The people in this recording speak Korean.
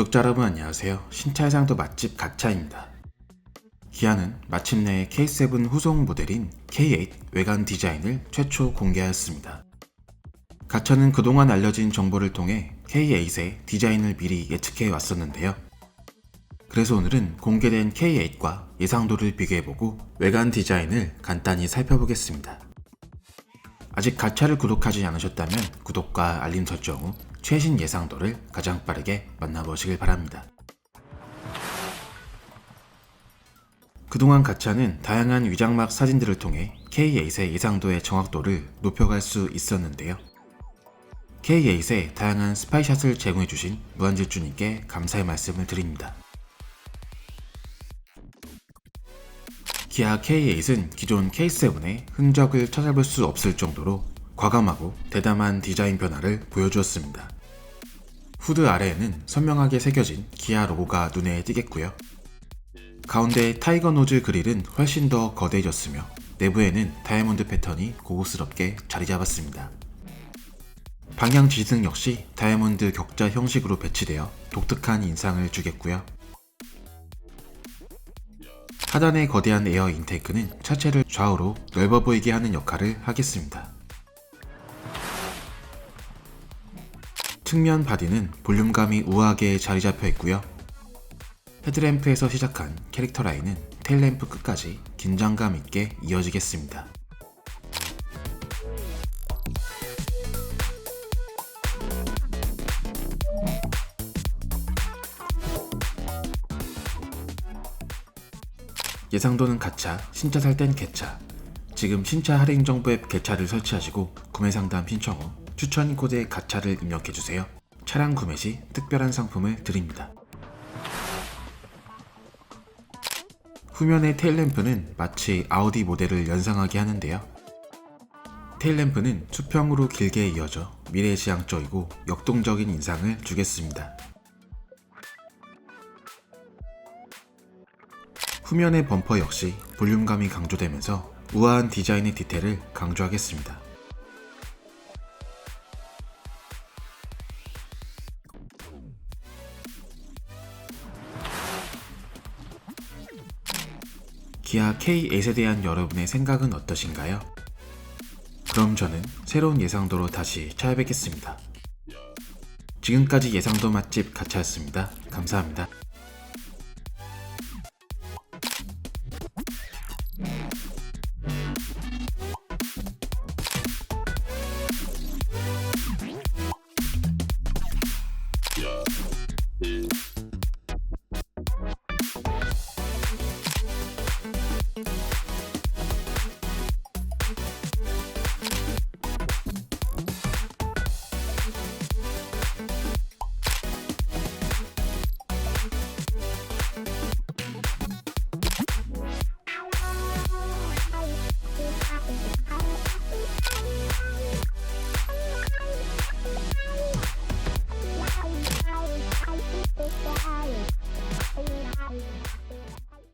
구독자 여러분 안녕하세요. 신차 해상도 맛집 가차입니다. 기아는 마침내 K7 후속 모델인 K8 외관 디자인을 최초 공개하였습니다. 가차는 그동안 알려진 정보를 통해 K8의 디자인을 미리 예측해 왔었는데요. 그래서 오늘은 공개된 K8과 예상도를 비교해보고 외관 디자인을 간단히 살펴보겠습니다. 아직 가차를 구독하지 않으셨다면 구독과 알림 설정 후 최신 예상도를 가장 빠르게 만나보시길 바랍니다. 그동안 가차는 다양한 위장막 사진들을 통해 K8의 예상도의 정확도를 높여갈 수 있었는데요. K8의 다양한 스파이샷을 제공해주신 무한질주님께 감사의 말씀을 드립니다. 기아 K8은 기존 K7의 흔적을 찾아볼 수 없을 정도로 과감하고 대담한 디자인 변화를 보여주었습니다. 후드 아래에는 선명하게 새겨진 기아 로고가 눈에 띄겠고요. 가운데 타이거 노즐 그릴은 훨씬 더 거대해졌으며 내부에는 다이아몬드 패턴이 고급스럽게 자리 잡았습니다. 방향 지등 역시 다이아몬드 격자 형식으로 배치되어 독특한 인상을 주겠고요. 하단의 거대한 에어 인테이크는 차체를 좌우로 넓어 보이게 하는 역할을 하겠습니다. 측면 바디는 볼륨감이 우아하게 자리 잡혀 있고요. 헤드램프에서 시작한 캐릭터 라인은 테일램프 끝까지 긴장감 있게 이어지겠습니다. 예상도는 가차, 신차 살 땐 개차. 지금 신차 할인 정보 앱 개차를 설치하시고 구매 상담 신청 후 추천 코드에 가차를 입력해 주세요. 차량 구매 시 특별한 상품을 드립니다. 후면의 테일램프는 마치 아우디 모델을 연상하게 하는데요. 테일램프는 수평으로 길게 이어져 미래지향적이고 역동적인 인상을 주겠습니다. 후면의 범퍼 역시 볼륨감이 강조되면서 우아한 디자인의 디테일을 강조하겠습니다. 기아 K8에 대한 여러분의 생각은 어떠신가요? 그럼 저는 새로운 예상도로 다시 찾아뵙겠습니다. 지금까지 예상도 맛집 가차였습니다. 감사합니다. Yeah.